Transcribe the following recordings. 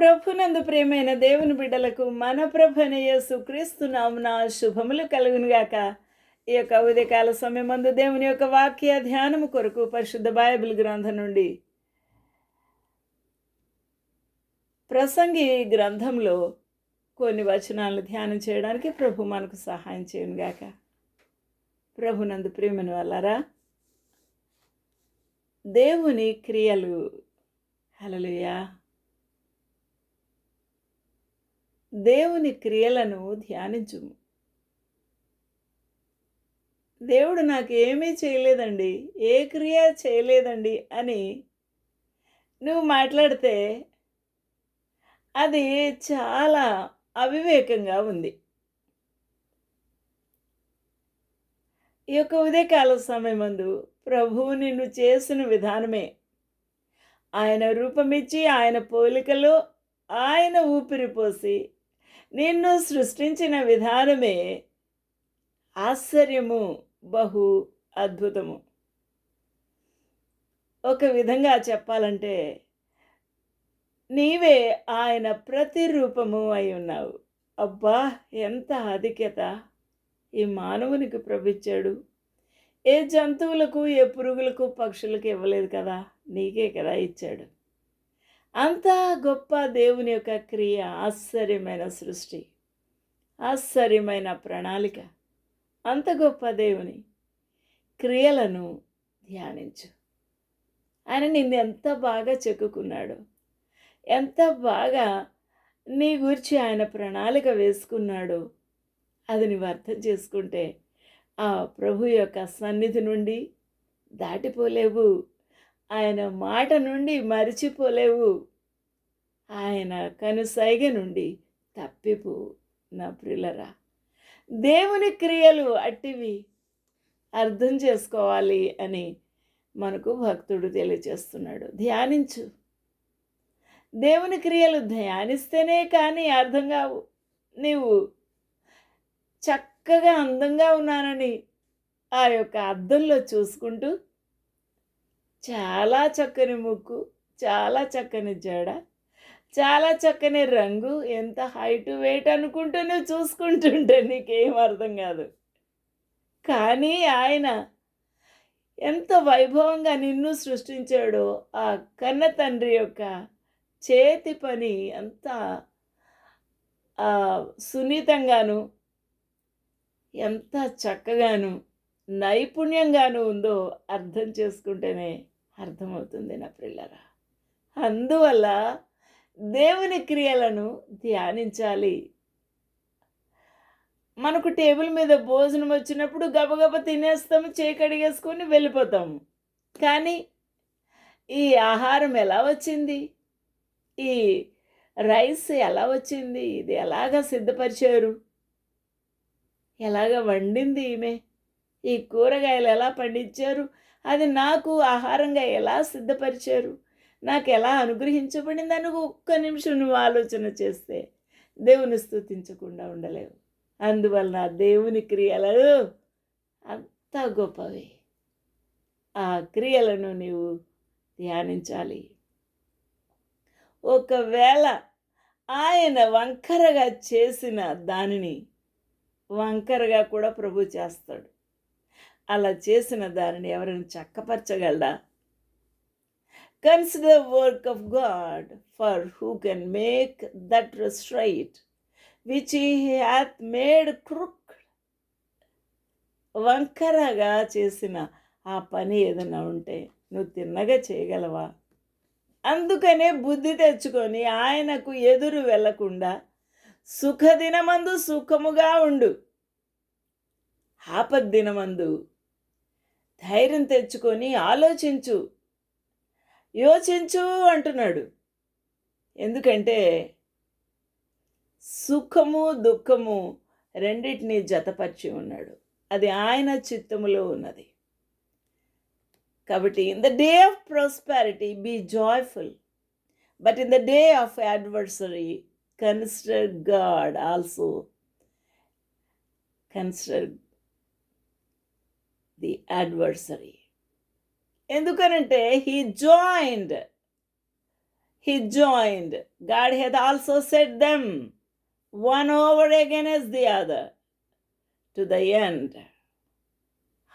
ప్రభునందు ప్రేమైన దేవుని బిడ్డలకు మన ప్రభుని యేసు క్రీస్తు నామున శుభములు కలుగునుగాక. ఈ యొక్క ఉదయకాల సమయమందు దేవుని యొక్క వాక్య ధ్యానము కొరకు పరిశుద్ధ బైబిల్ గ్రంథం నుండి ప్రసంగి గ్రంథంలో కొన్ని వచనాలను ధ్యానం చేయడానికి ప్రభు మనకు సహాయం చేయనుగాక. ప్రభునందు ప్రేమను వల్లరా దేవుని క్రియలు. హలలుయా దేవుని క్రియలను ధ్యానించుము. దేవుడు నాకు ఏమీ చేయలేదండి ఏ క్రియ చేయలేదండి అని నువ్వు మాట్లాడితే అది చాలా అవివేకంగా ఉంది. ఈ యొక్క ఉదయకాల సమయమందు ప్రభువు నిన్ను చేసిన విధానమే. ఆయన రూపమిచ్చి ఆయన పోలికలో ఆయన ఊపిరి పోసి నిన్ను సృష్టించిన విధానమే ఆశ్చర్యము బహు అద్భుతము. ఒక విధంగా చెప్పాలంటే నీవే ఆయన ప్రతిరూపము అయి ఉన్నావు. అబ్బా ఎంత ఆధిక్యత! ఈ మానవునికి ప్రభించాడు ఏ జంతువులకు ఏ పురుగులకు పక్షులకు ఇవ్వలేదు కదా నీకే కదా ఇచ్చాడు. అంత గొప్ప దేవుని యొక్క క్రియ ఆశ్చర్యమైన సృష్టి ఆశ్చర్యమైన ప్రణాళిక అంత గొప్ప దేవుని క్రియలను ధ్యానించు. ఆయన నిన్ను ఎంత బాగా చెక్కుకున్నాడు ఎంత బాగా నీ గురించి ఆయన ప్రణాళిక వేసుకున్నాడో అది నువ్వు అర్థం చేసుకుంటే ఆ ప్రభు యొక్క సన్నిధి నుండి దాటిపోలేవు. ఆయన మాట నుండి మరిచిపోలేవు. ఆయన కనుసైగ నుండి తప్పిపు నా ప్రిలరా. దేవుని క్రియలు అట్టివి అర్థం చేసుకోవాలి అని మనకు భక్తుడు తెలియచేస్తున్నాడు ధ్యానించు. దేవుని క్రియలు ధ్యానిస్తేనే కానీ అర్థం కావు. నీవు చక్కగా అందంగా ఉన్నానని ఆ యొక్క అద్దంలో చూసుకుంటూ చాలా చక్కని ముక్కు చాలా చక్కని జడ చాలా చక్కని రంగు. ఎంత హైట్ వెయిట్ అనుకుంటూ నువ్వు చూసుకుంటుంటే నీకేం అర్థం కాదు. కానీ ఆయన ఎంత వైభవంగా నిన్ను సృష్టించాడో ఆ కన్న తండ్రి యొక్క చేతి పని ఎంత సున్నితంగాను ఎంత చక్కగాను నైపుణ్యంగాను ఉందో అర్థం చేసుకుంటేనే అర్థమవుతుంది నా పిల్లరా అందువల్ల దేవుని క్రియలను ధ్యానించాలి. మనకు టేబుల్ మీద భోజనం వచ్చినప్పుడు గబగబ తినేస్తాము చేకడిగేసుకొని వెళ్ళిపోతాము. కానీ ఈ ఆహారం ఎలా వచ్చింది? ఈ రైస్ ఎలా వచ్చింది? ఇది ఎలాగ సిద్ధపరిచారు? ఎలాగ వండింది ఈమె? ఈ కూరగాయలు ఎలా పండించారు? అది నాకు ఆహారంగా ఎలా సిద్ధపరిచారు? నాకు ఎలా అనుగ్రహించబడింది? అని ఒక్క నిమిషం నువ్వు ఆలోచన చేస్తే దేవుని స్థుతించకుండా ఉండలేవు. అందువలన దేవుని క్రియలు అంత గొప్పవి. ఆ క్రియలను నీవు ధ్యానించాలి. ఒకవేళ ఆయన వంకరగా చేసిన దానిని వంకరగా కూడా ప్రభు చేస్తాడు. అలా చేసిన దానిని ఎవరైనా చక్కపరచగలరా? Consider work of God for who can make that straight which he hath made crook వంకరగా చేసిన ఆ పని ఏదైనా ఉంటే నువ్వు తిన్నగా చేయగలవా? అందుకనే బుద్ధి తెచ్చుకొని ఆయనకు ఎదురు వెళ్ళకుండా సుఖదినమందు సుఖముగా ఉండు. ఆపద్దినమందు ధైర్యం తెచ్చుకొని ఆలోచించు. యోచించు అంటున్నాడు. ఎందుకంటే సుఖము దుఃఖము రెండింటినీ జతపరిచి ఉన్నాడు. అది ఆయన చిత్తములో ఉన్నది. కాబట్టి in the day of prosperity be joyful but in the day of adversary consider God also consider the adversary ఎందుకనంటే he joined he God God also set them one over over as the other to the end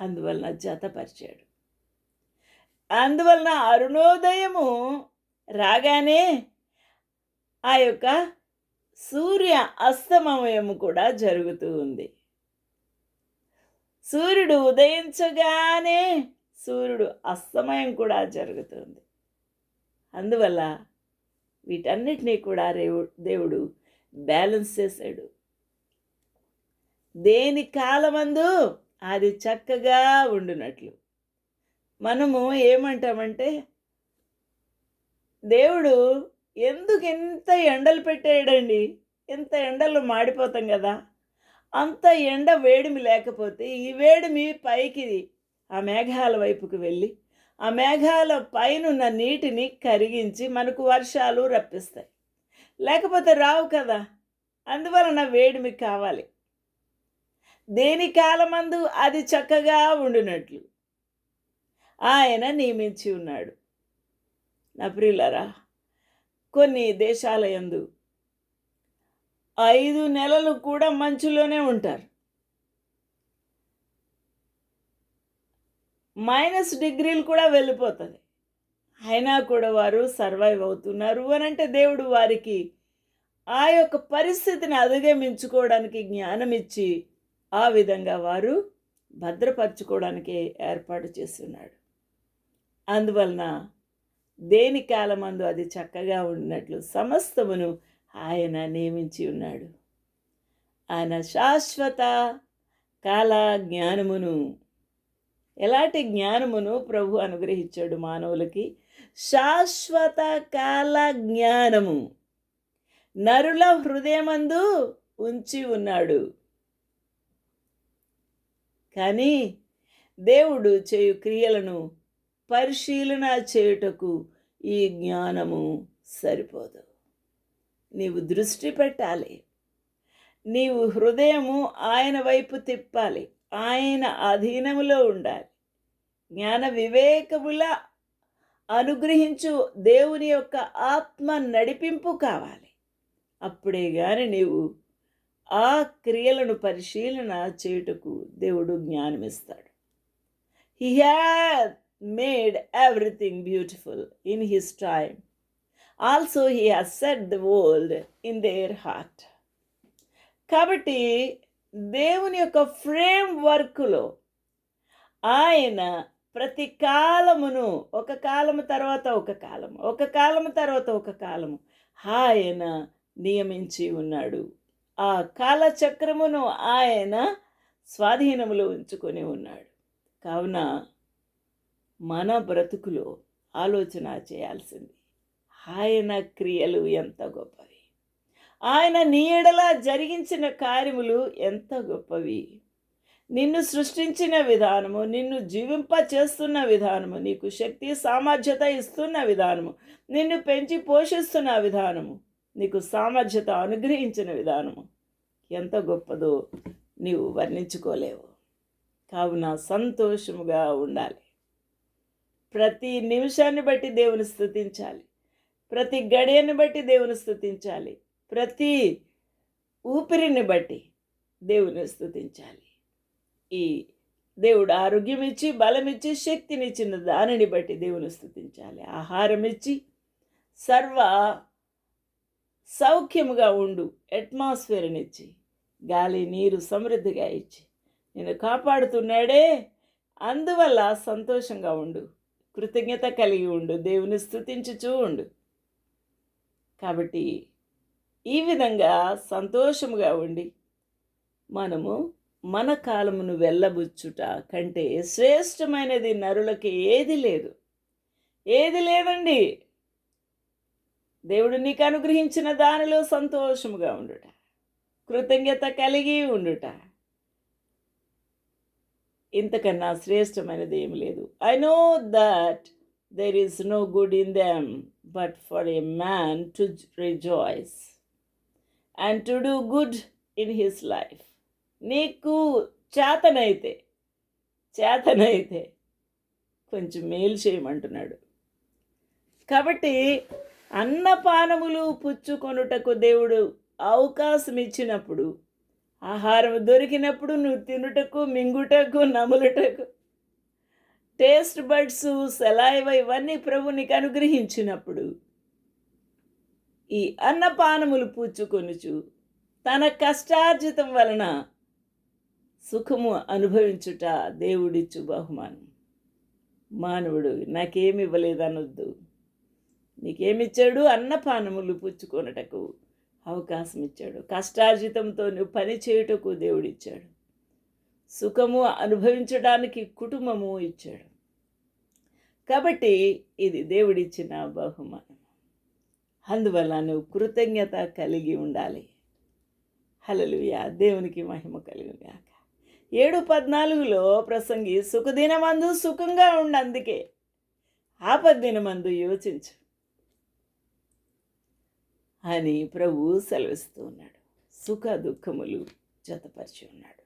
అందువలన జతపరిచాడు. అందువలన అరుణోదయము రాగానే ఆ యొక్క సూర్య అస్తమయము కూడా జరుగుతూ ఉంది. సూర్యుడు ఉదయించగానే సూర్యుడు అస్తమయం కూడా జరుగుతుంది. అందువల్ల వీటన్నిటినీ కూడా రేవు దేవుడు బ్యాలెన్స్ చేశాడు. దేని కాలమందు అది చక్కగా ఉండునట్లు. మనము ఏమంటామంటే దేవుడు ఎందుకు ఎంత ఎండలు పెట్టాడండి? ఎంత ఎండలు మాడిపోతాం కదా? అంత ఎండ వేడిమి లేకపోతే ఈ వేడిమి పైకి ఆ మేఘాల వైపుకు వెళ్ళి ఆ మేఘాల పైనున్న నీటిని కరిగించి మనకు వర్షాలు రప్పిస్తాయి. లేకపోతే రావు కదా అందువలన వేడిమి కావాలి. దేని కాలమందు అది చక్కగా ఉండినట్లు? ఆయన నియమించి ఉన్నాడు. నా ప్రియులరా కొన్ని దేశాల యందు ఐదు నెలలు కూడా మంచులోనే ఉంటారు. మైనస్ డిగ్రీలు కూడా వెళ్ళిపోతుంది. అయినా కూడా వారు సర్వైవ్ అవుతున్నారు అని అంటే దేవుడు వారికి ఆ యొక్క పరిస్థితిని అధిగమించుకోవడానికి జ్ఞానం ఇచ్చి ఆ విధంగా వారు భద్రపరచుకోవడానికి ఏర్పాటు చేస్తున్నాడు. అందువలన దేని కాలమందు అది చక్కగా ఉన్నట్లు సమస్తమును ఆయన నియమించి ఉన్నాడు. ఆయన శాశ్వత కాల జ్ఞానమును ఎలాంటి జ్ఞానమును ప్రభు అనుగ్రహించాడు మానవులకి? శాశ్వత కాల జ్ఞానము. నరుల హృదయమందు ఉంచి ఉన్నాడు. కానీ దేవుడు చేయు క్రియలను పరిశీలన చేయుటకు ఈ జ్ఞానము సరిపోదు. నీవు దృష్టి పెట్టాలి. నీవు హృదయము ఆయన వైపు తిప్పాలి. ఆయన అధీనములో ఉండాలి. జ్ఞాన వివేకముల అనుగ్రహించు దేవుని యొక్క ఆత్మ నడిపింపు కావాలి. అప్పుడే కానీ నీవు ఆ క్రియలను పరిశీలన చేయుటకు దేవుడు జ్ఞానమిస్తాడు. He had made everything beautiful in his time also he has set the world in their heart కాబట్టి దేవుని యొక్క ఫ్రేమ్ వర్క్లో ఆయన ప్రతి కాలమును ఒక కాలము తర్వాత ఒక కాలము ఒక కాలము తర్వాత ఒక కాలము ఆయన నియమించి ఉన్నాడు. ఆ కాలచక్రమును ఆయన స్వాధీనములో ఉంచుకొని ఉన్నాడు. కావున మన బ్రతుకులో ఆలోచన చేయాల్సింది. ఆయన క్రియలు ఎంత గొప్పవి. ఆయన నీడలా జరిగించిన కార్యములు ఎంత గొప్పవి. నిన్ను సృష్టించిన విధానము నిన్ను జీవింప చేస్తున్న విధానము నీకు శక్తి సామర్థ్యత ఇస్తున్న విధానము నిన్ను పెంచి పోషిస్తున్న విధానము నీకు సామర్థ్యత అనుగ్రహించిన విధానము. ఎంత గొప్పదో నీవు వర్ణించుకోలేవు. కావున సంతోషముగా ఉండాలి. ప్రతి నిమిషాన్ని బట్టి దేవుని స్థుతించాలి. ప్రతి గడియని బట్టి దేవుని స్థుతించాలి. ప్రతి ఊపిరిని బట్టి దేవుని స్థుతించాలి. ఈ దేవుడు ఆరోగ్యం ఇచ్చి బలం ఇచ్చి శక్తినిచ్చిన దానిని బట్టి దేవుని స్థుతించాలి. ఆహారం ఇచ్చి సర్వ సౌఖ్యముగా ఉండు అట్మాస్ఫియర్నిచ్చి గాలి నీరు సమృద్ధిగా ఇచ్చి. నేను కాపాడుతున్నాడే అందువల్ల సంతోషంగా ఉండు కృతజ్ఞత కలిగి ఉండు దేవుని స్థుతించుచూ ఉండు. కాబట్టి ఈ విధంగా సంతోషముగా ఉండి మనము మన కాలమును వెళ్ళబుచ్చుట కంటే శ్రేష్టమైనది నరులకి ఏది లేదు. ఏది లేదండి. దేవుడు నీకు అనుగ్రహించిన దానిలో సంతోషముగా ఉండుట కృతజ్ఞత కలిగి ఉండుట. ఇంతకన్నా శ్రేష్టమైనది ఏమి లేదు. I know that there is no good in them but for a man to rejoice and to do good in his life నీకు చేతనైతే చేతనైతే కొంచెం మేలు చేయమంటున్నాడు. కాబట్టి అన్నపానములు పుచ్చుకొనుటకు దేవుడు అవకాశం ఇచ్చినప్పుడు ఆహారం దొరికినప్పుడు నువ్వు తినుటకు మింగుటకు నములుటకు టేస్ట్ బడ్స్ సెలైవ ఇవన్నీ ప్రభు నీకు అనుగ్రహించినప్పుడు ఈ అన్నపానములు పూచుకొనుచు తన కష్టార్జితం వలన సుఖము అనుభవించుట దేవుడిచ్చు బహుమానం. మానవుడు నాకేమి ఇవ్వలేదనొద్దు. నీకేమిచ్చాడు? అన్నపానములు పుచ్చుకొనుటకు అవకాశం ఇచ్చాడు కష్టార్జితంతో నువ్వు పని చేయుటకు దేవుడిచ్చాడు. సుఖము అనుభవించడానికి కుటుంబము ఇచ్చాడు. కాబట్టి ఇది దేవుడిచ్చిన బహుమానం. అందువల్ల నువ్వు కృతజ్ఞత కలిగి ఉండాలి. హలలుయా దేవునికి మహిమ కలిగి ఏడు పద్నాలుగులో ప్రసంగి సుఖదినమందు సుఖంగా ఉండు అందుకే ఆపద్దినమందు యోచించు అని ప్రభు సెలవిస్తూ ఉన్నాడు. సుఖ దుఃఖములు జతపరిచి ఉన్నాడు.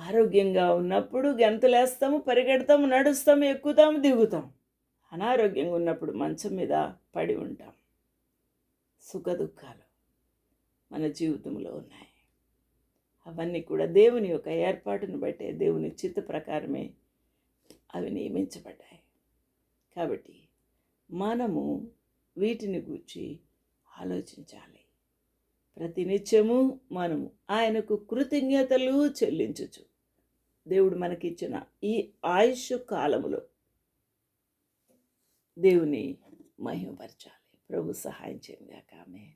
ఆరోగ్యంగా ఉన్నప్పుడు గెంతులేస్తాము పరిగెడతాము నడుస్తాము ఎక్కుతాము దిగుతాం అనారోగ్యంగా ఉన్నప్పుడు మంచం మీద పడి ఉంటాం. సుఖ దుఃఖాలు మన జీవితంలో ఉన్నాయి. అవన్నీ కూడా దేవుని యొక్క ఏర్పాటును బట్టే దేవుని చిత్త ప్రకారమే అవి నియమించబడ్డాయి. కాబట్టి మనము వీటిని గూర్చి ఆలోచించాలి. ప్రతినిత్యము మనము ఆయనకు కృతజ్ఞతలు చెల్లించచ్చు దేవుడు మనకిచ్చిన ఈ ఆయుష్ కాలములో దేవుని మహిమపరచాలి. ప్రభు సహాయం చేయండి ఆమె